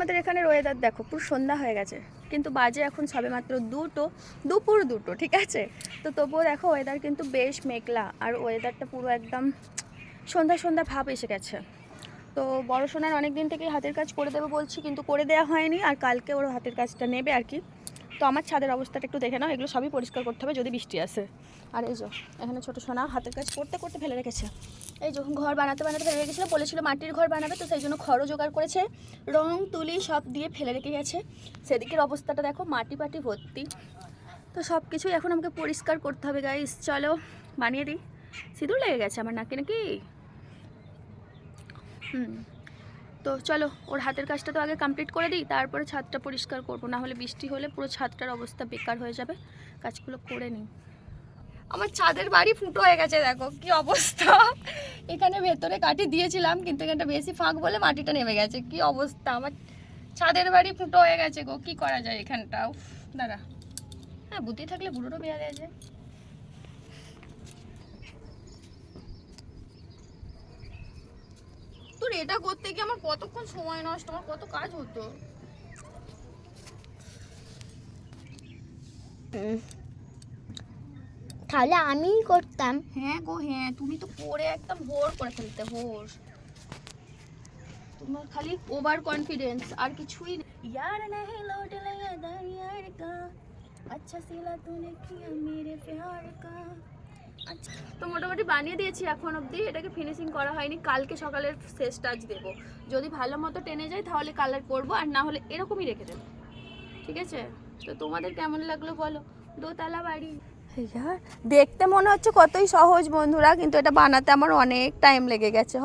আমাদের এখানে ওয়েদার দেখো, পুরো সন্ধ্যা হয়ে গেছে। কিন্তু বাজে এখন সবে মাত্র দুটো, দুপুর দুটো, ঠিক আছে? তো তবুও দেখো ওয়েদার কিন্তু বেশ মেঘলা, আর ওয়েদারটা পুরো একদম সন্ধ্যা সন্ধ্যা ভাব এসে গেছে। তো বড় সোনার অনেক দিন থেকেই হাতের কাজ করে দেবো বলছি, কিন্তু করে দেওয়া হয়নি, আর কালকে ওর হাতের কাজটা নেবে আর কি। তো আমার ছাদের অবস্থাটা একটু দেখে নাও, এগুলো সবই পরিষ্কার করতে হবে যদি বৃষ্টি আসে। আর এই যে, এখানে ছোটো সোনা হাতের কাজ করতে করতে ফেলে রেখেছে। এই যখন ঘর বানাতে বানাতে ফেলে রেখেছিলো, বলেছিল মাটির ঘর বানাবে, তো সেই জন্য খড়ও জোগাড় করেছে। রং, তুলি সব দিয়ে ফেলে রেখে গেছে। সেদিকের অবস্থাটা দেখো, মাটি পাটি ভর্তি। তো সব কিছুই এখন আমাকে পরিষ্কার করতে হবে গাইস চলো, বানিয়ে দিই। সিঁদুর লেগে গেছে আমার নাকি নাকি? হুম। তো চলো, ওর হাতের কাজটা তো আগে কমপ্লিট করে দিই, তারপরে ছাদটা পরিষ্কার করব। না হলে বৃষ্টি হলে পুরো ছাদটার অবস্থা বেকার হয়ে যাবে। কাজগুলো করে নিই। আমার ছাদের বাড়ি ফুটো হয়ে গেছে, দেখো, কি অবস্থা। এখানে ভেতরে কাঠি দিয়েছিলাম কিন্তু এখানটা বেশি ফাঁক বলে মাটিটা নেমে গেছে। কি অবস্থা? আমার ছাদের বাড়ি ফুটো হয়ে গেছে গো কি করা যায় এখানটা? উফ, দাঁড়া। হ্যাঁ বুদ্ধি থাকলে বুড়োরও বেয়া দেওয়া যায় তোর এটা করতে গিয়ে আমার কতক্ষণ সময় নষ্ট? আমার কত কাজ হতো? তাহলে আমিই করতাম হ্যাঁ গো হ্যাঁ তুমি তো পরে একদম ভোর করে ফেলতে ভোর তোমার খালি ওভার কনফিডেন্স আর কিছুই নেই। यार नहीं लौट लगा यार का अच्छा सिला तूने किया मेरे प्यार का আচ্ছা তো মোটামুটি বানিয়ে দিয়েছি এখন অবধি এটাকে ফিনিশিং করা হয়নি কালকে সকালের শেষ টাচ দেবো যদি ভালো মতো টেনে যায় তাহলে কালার করবো আর না হলে এরকমই রেখে দেবো ঠিক আছে তো তোমাদের কেমন লাগলো বলো দোতলা বাড়ি দেখতে মনে হচ্ছে কতই সহজ বন্ধুরা কিন্তু এটা বানাতে আমার অনেক টাইম লেগে গেছে।